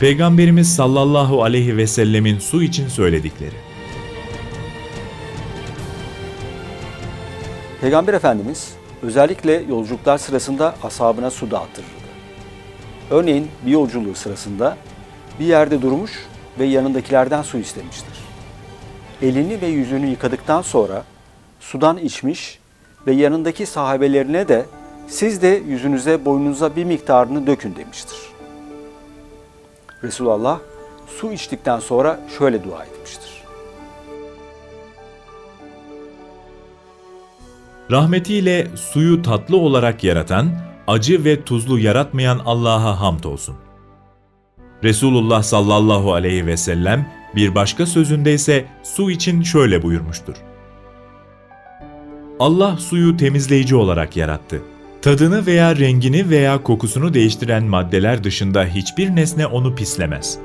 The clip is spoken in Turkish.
Peygamberimiz sallallahu aleyhi ve sellemin su için söyledikleri. Peygamber Efendimiz özellikle yolculuklar sırasında ashabına su dağıtırırdı. Örneğin bir yolculuğu sırasında bir yerde durmuş ve yanındakilerden su istemiştir. Elini ve yüzünü yıkadıktan sonra sudan içmiş ve yanındaki sahabelerine de siz de yüzünüze boynunuza bir miktarını dökün demiştir. Resulullah su içtikten sonra şöyle dua etmiştir. Rahmetiyle suyu tatlı olarak yaratan, acı ve tuzlu yaratmayan Allah'a hamdolsun. Resulullah sallallahu aleyhi ve sellem bir başka sözünde ise su için şöyle buyurmuştur. Allah suyu temizleyici olarak yarattı. Tadını veya rengini veya kokusunu değiştiren maddeler dışında hiçbir nesne onu pislemez.